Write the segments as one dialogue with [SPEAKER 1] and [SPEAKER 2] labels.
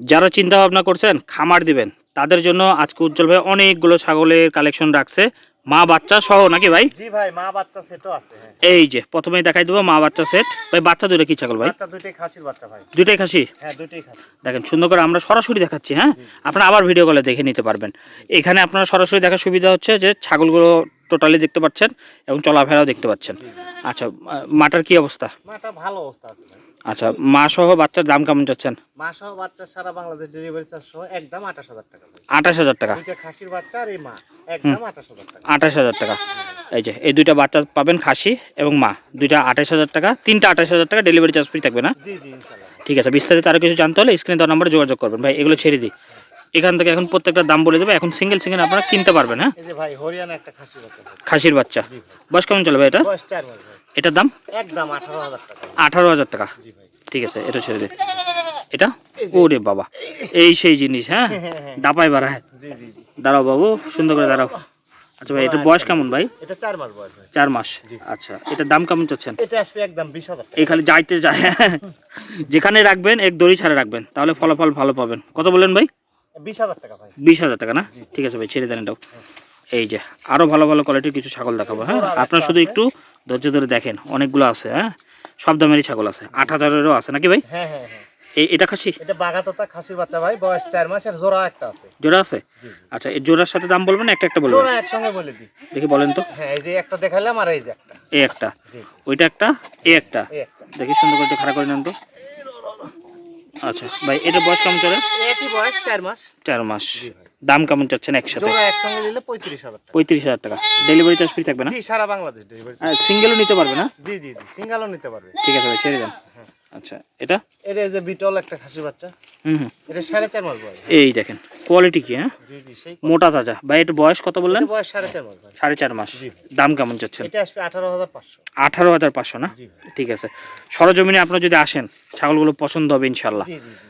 [SPEAKER 1] যারা চিন্তা ভাবনা করছেন খামার দিবেন তাদের জন্য আজকে উজ্জ্বল ভাই অনেকগুলো ছাগলের কালেকশন রাখছে। মা বাচ্চা সহ নাকি ভাই?
[SPEAKER 2] জি ভাই মা বাচ্চা সেটও আছে হ্যাঁ।
[SPEAKER 1] এই যে প্রথমেই দেখাই দেবো মা বাচ্চা সেট ভাই বাচ্চা দুটো কি ছাগল ভাই?
[SPEAKER 2] বাচ্চা দুইটাই খাসির বাচ্চা ভাই।
[SPEAKER 1] দুটাই খাসি?
[SPEAKER 2] হ্যাঁ দুইটাই খাসি।
[SPEAKER 1] দেখেন সুন্দর করে আমরা সরাসরি দেখাচ্ছি হ্যাঁ? আপনারা আবার ভিডিও কলে দেখে নিতে পারবেন। এখানে আপনারা সরাসরি দেখার সুবিধা হচ্ছে যে ছাগলগুলো টোটালি দেখতে পাচ্ছেন এবং চলাফেরাও দেখতে পাচ্ছেন। আচ্ছা মাটার কি অবস্থা?
[SPEAKER 2] মাটা ভালো অবস্থা আছে
[SPEAKER 1] আচ্ছা মা সহ বাচ্চার দাম কেমন চাচ্ছেন?
[SPEAKER 2] মা সহ বাচ্চা সারা বাংলাদেশ ডেলিভারি চার্জ সহ একদম আঠাশ হাজার টাকা ভাই।
[SPEAKER 1] আঠাশ হাজার টাকা?
[SPEAKER 2] দুইটা খাসির বাচ্চা আর এই মা একদম আঠাশ হাজার টাকা।
[SPEAKER 1] আঠাশ হাজার টাকা। এই যে এই দুইটা বাচ্চা পাবেন খাসি এবং মা। দুইটা আঠাশ হাজার টাকা তিনটা আঠাশ হাজার টাকা ডেলিভারি চার্জ ফ্রি থাকবে না?
[SPEAKER 2] জি জি ইনশাল্লাহ।
[SPEAKER 1] ঠিক আছে বিস্তারিত আরও কিছু জানতে হলে স্ক্রিনে দেওয়ার নাম্বারে যোগাযোগ করবেন। ভাই এগুলো ছেড়ে দিই। এখান থেকে এখন প্রত্যেকটা দাম বলে দেবে। এখন সিঙ্গেল সিঙ্গেল আপনারা কিনতে পারবেন হ্যাঁ?
[SPEAKER 2] ভাই হরিয়ানা একটা খাসির বাচ্চা।
[SPEAKER 1] খাসির বাচ্চা। বয়স কেমন চলে ভাই এটা? এটার দাম?
[SPEAKER 2] একদম আঠারো হাজার টাকা।
[SPEAKER 1] আঠারো হাজার টাকা। ঠিক আছে এটা ছেড়ে দিন। এটা? ওরে বাবা এই সেই জিনিস হ্যাঁ? দাপাই বাড়া
[SPEAKER 2] জি জি জি।
[SPEAKER 1] দাঁড়াও বাবু সুন্দর করে দাঁড়াও। আচ্ছা ভাই এটা বয়স কেমন ভাই?
[SPEAKER 2] এটা চার মাস বয়স
[SPEAKER 1] মাস। আচ্ছা এটার দাম কেমন চাচ্ছেন?
[SPEAKER 2] এটা আসবে একদম বিশ হাজার টাকা।
[SPEAKER 1] এই খালি যাইতে যায় যেখানে রাখবেন এক দড়ি ছাড়া রাখবেন তাহলে ফলাফল ভালো পাবেন। কত বললেন ভাই?
[SPEAKER 2] বিশ হাজার টাকা
[SPEAKER 1] না? ঠিক আছে ভাই ছেড়ে দেন এটাও। এই যে আরও ভালো ভালো কোয়ালিটির কিছু ছাগল দেখাবো হ্যাঁ? আপনারা শুধু একটু ধৈর্য ধরে দেখেন অনেকগুলো আছে হ্যাঁ? সব দামেরই ছাগল আছে। আট হাজারেরও আছে নাকি ভাই?
[SPEAKER 2] হ্যাঁ হ্যাঁ হ্যাঁ।
[SPEAKER 1] এটা খাসি?
[SPEAKER 2] এটা বাগাতোতা খাসির বাচ্চা ভাই বয়স চার মাস আর জোড়া একটা আছে।
[SPEAKER 1] জোড়া আছে? আচ্ছা এই জোড়ার সাথে দাম বলবেন একটা একটা বলবেন?
[SPEAKER 2] জোড়া একসঙ্গে বলে দিই।
[SPEAKER 1] দেখি বলেন তো।
[SPEAKER 2] হ্যাঁ এই যে একটা দেখালাম আর এই যে একটা।
[SPEAKER 1] এই একটা। ওইটা একটা এই একটা। দেখি সুন্দর করে খাড়া করে নেন তো। আচ্ছা ভাই এটা বয়স কেমন চলে?
[SPEAKER 2] একই বয়স চার মাস।
[SPEAKER 1] চার মাস। দাম কেমন চাচ্ছেন একসাথে?
[SPEAKER 2] একসঙ্গে নিলে পঁয়ত্রিশ হাজার
[SPEAKER 1] পঁয়ত্রিশ হাজার টাকা। ডেলিভারি চার্জ ফ্রি থাকবে না?
[SPEAKER 2] জি সারা বাংলাদেশ ডেলিভারি
[SPEAKER 1] সিঙ্গেলও নিতে পারবে না?
[SPEAKER 2] জি জি জি সিঙ্গেলও নিতে পারবে।
[SPEAKER 1] ঠিক আছে ভাই ছেড়ে দেন। আচ্ছা এটা?
[SPEAKER 2] এটা এই যে বিটল একটা খাসির বাচ্চা।
[SPEAKER 1] হুম
[SPEAKER 2] এটা সাড়ে চার মাস বয়স।
[SPEAKER 1] এই দেখেন কোয়ালিটি কি হ্যাঁ?
[SPEAKER 2] জি জি সেই
[SPEAKER 1] মোটা তাজা। ভাই এটা বয়স কত বললেন?
[SPEAKER 2] বয়স সাড়ে চার মাস
[SPEAKER 1] সাড়ে চার মাস। দাম কেমন চাচ্ছেন?
[SPEAKER 2] এটা আসবে আঠারো হাজার পাঁচশো।
[SPEAKER 1] আঠারো হাজার পাঁচশো না?
[SPEAKER 2] জি
[SPEAKER 1] ঠিক আছে। সরজমিনে আপনারা যদি আসেন ছাগলগুলো পছন্দ হবে ইনশাল্লাহ
[SPEAKER 2] জি জি জি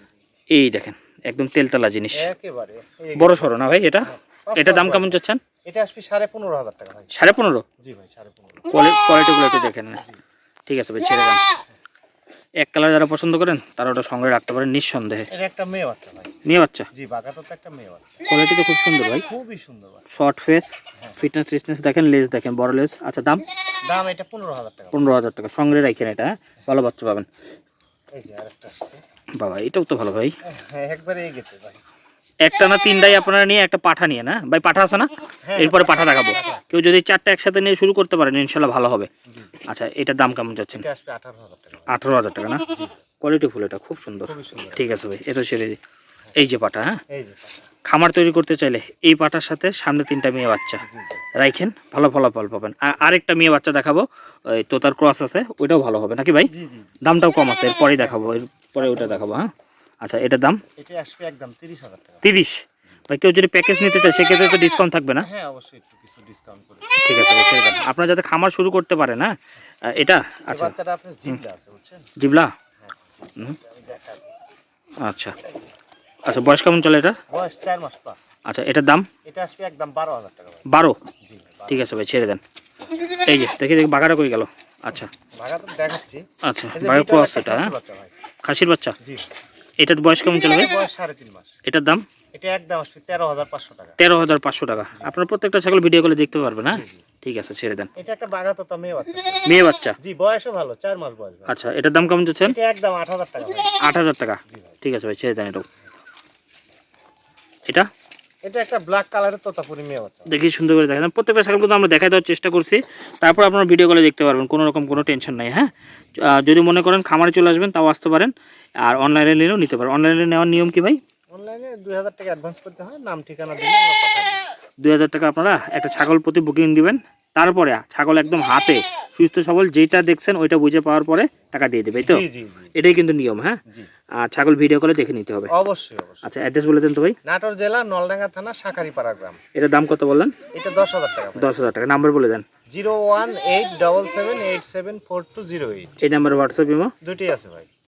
[SPEAKER 1] এই দেখেন একদম তেলতলা জিনিস।
[SPEAKER 2] একেবারে
[SPEAKER 1] বড় সড়ো না ভাই এটা? এটা দাম কেমন চাচ্ছেন?
[SPEAKER 2] এটা আসবে সাড়ে পনেরো হাজার টাকা ভাই।
[SPEAKER 1] সাড়ে পনেরো?
[SPEAKER 2] জি ভাই সাড়ে পনেরো।
[SPEAKER 1] কোয়ালিটিগুলো একটু দেখেন ঠিক আছে ভাই ছেড়ে দেন। এক কালার যারা পছন্দ করেন তারা ওটা সঙ্গে রাখতে পারেন নিঃসন্দেহে।
[SPEAKER 2] একটা মেয়ে বাচ্চা ভাই।
[SPEAKER 1] মেয়ে বাচ্চা?
[SPEAKER 2] জি বাগাতো তো একটা মেয়ে বাচ্চা।
[SPEAKER 1] কোয়ালিটি তো খুব সুন্দর ভাই।
[SPEAKER 2] খুবই সুন্দর
[SPEAKER 1] শর্ট ফেস ফিটনেস টিটনেস দেখেন লেস দেখেন বড় লেস আচ্ছা দাম?
[SPEAKER 2] দাম এটা পনেরো হাজার টাকা।
[SPEAKER 1] পনেরো হাজার টাকা। সঙ্গে রাখেন এটা হ্যাঁ? ভালো বাচ্চা পাবেন।
[SPEAKER 2] এই যে আরেকটা আসছে।
[SPEAKER 1] বাবা এটাও তো ভালো ভাই।
[SPEAKER 2] হ্যাঁ একবারে এই গেছে ভাই।
[SPEAKER 1] একটা না তিনটাই আপনারা নিয়ে একটা পাঠা নিয়ে না? ভাই পাঠা আছে না?
[SPEAKER 2] হ্যাঁ,
[SPEAKER 1] এরপরে পাঠা দেখাবো। কেউ যদি চারটা একসাথে নিয়ে শুরু করতে পারেন ইনশাল্লাহ ভালো হবে। আচ্ছা এটার দাম কেমন যাচ্ছেন
[SPEAKER 2] এটা আঠারো হাজার টাকা।
[SPEAKER 1] না? কোয়ালিটি ফুল এটা খুব সুন্দর। ঠিক আছে ভাই এটা ছেড়ে এই যে পাটা হ্যাঁ। খামার তৈরি করতে চাইলে এই পাটার সাথে সামনে তিনটা মেয়ে বাচ্চা। রাইখেন ভালো ফলাফল পাবেন। আর আরেকটা মেয়ে বাচ্চা দেখাবো ওই তোতার ক্রস আছে ওইটাও ভালো হবে। নাকি ভাই? দামটাও কম আছে এরপরেই দেখাবো এরপরে ওইটা দেখাবো হ্যাঁ? আচ্ছা এটার দাম?
[SPEAKER 2] এটা আসবে একদম তিরিশ হাজার টাকা।
[SPEAKER 1] তিরিশ? ভাই কেউ যদি প্যাকেজ নিতে চায় সেক্ষেত্রে তো ডিসকাউন্ট থাকবে না?
[SPEAKER 2] হ্যাঁ অবশ্যই একটু কিছু ডিসকাউন্ট করে
[SPEAKER 1] ঠিক আছে ভাই, ছেড়ে আপনারা যাতে খামার শুরু করতে পারেন হ্যাঁ? আহ, এটা? আচ্ছা।
[SPEAKER 2] বাচ্চাটা আপনার জিতলে আছে বুঝছেন?
[SPEAKER 1] জিবলা?
[SPEAKER 2] হ্যাঁ
[SPEAKER 1] আচ্ছা। আচ্ছা বয়স কেমন চলে এটা?
[SPEAKER 2] বয়স চার মাস প্লাস
[SPEAKER 1] আচ্ছা এটার দাম?
[SPEAKER 2] এটা আসবে একদম বারো হাজার টাকা ভাই।
[SPEAKER 1] বারো?
[SPEAKER 2] জি ভাই
[SPEAKER 1] ঠিক আছে ভাই ছেড়ে দেন। এই যে দেখি দেখি বাগাটা করে গেল? আচ্ছা।
[SPEAKER 2] ভাগা তো দেখাচ্ছি।
[SPEAKER 1] আচ্ছা বায়ো ক্রস এটা হ্যাঁ? খাসির বাচ্চা?
[SPEAKER 2] জি।
[SPEAKER 1] এটার বয়স কেমন
[SPEAKER 2] চলবে
[SPEAKER 1] এটার দাম?
[SPEAKER 2] এটা একদম তেরো হাজার পাঁচশো টাকা।
[SPEAKER 1] আপনার প্রত্যেকটা ছাগল ভিডিও করে দেখতে পারবেন হ্যাঁ? ঠিক আছে ছেড়ে দেন।
[SPEAKER 2] এটা একটা মেয়ে বাচ্চা।
[SPEAKER 1] মেয়ে বাচ্চা?
[SPEAKER 2] জি বয়সও ভালো মাস বয়স
[SPEAKER 1] আচ্ছা এটার দাম কেমন চলছে
[SPEAKER 2] এটা একদম আট হাজার টাকা। ভাই
[SPEAKER 1] আট হাজার টাকা। ঠিক আছে ভাই ছেড়ে দেন এটা এটা?
[SPEAKER 2] এটা একটা ব্ল্যাক কালারের তোতাপুরি মেয়ে বাচ্চা।
[SPEAKER 1] দেখি সুন্দর করে দেখেন প্রত্যেকটা ছাগল কিন্তু আমরা দেখাই দেওয়ার চেষ্টা করছি। তারপর আপনারা ভিডিও কলে দেখতে পারবেন কোনো রকম কোনো টেনশন নাই হ্যাঁ? যদি মনে করেন খামারে চলে আসবেন তাও আসতে পারেন। আর অনলাইনে নিলেও নিতে পারেন। অনলাইনে নেওয়ার নিয়ম কি ভাই?
[SPEAKER 2] অনলাইনে দুই হাজার টাকা অ্যাডভান্স করতে হয় নাম ঠিকানা দিলে দিই।
[SPEAKER 1] টাকা আপনারা একটা ছাগল প্রতি বুকিং দিবেন। তারপরে ছাগল একদম হাতে সুস্থ সবল যেটা দেখছেন ওইটা বুঝে পাওয়ার পরে টাকা দিয়ে দেবে তো? এটাই কিন্তু নিয়ম হ্যাঁ? আর ছাগল ভিডিও কলে দেখে নিতে হবে।
[SPEAKER 2] অবশ্যই অবশ্যই।
[SPEAKER 1] আচ্ছা অ্যাড্রেস বলে দেন তো ভাই।
[SPEAKER 2] নাটোর জেলা নলডাঙ্গা থানা শাকারিপাড়া গ্রাম।
[SPEAKER 1] এটার দাম কত বললেন?
[SPEAKER 2] এটা দশ হাজার টাকা
[SPEAKER 1] দশ হাজার টাকা নাম্বার বলে দেন।
[SPEAKER 2] Zero one eight double seven eight seven four two zero eight.
[SPEAKER 1] এই নাম্বার হোয়াটসঅ্যাপ ইমো
[SPEAKER 2] দুটি আছে ভাই।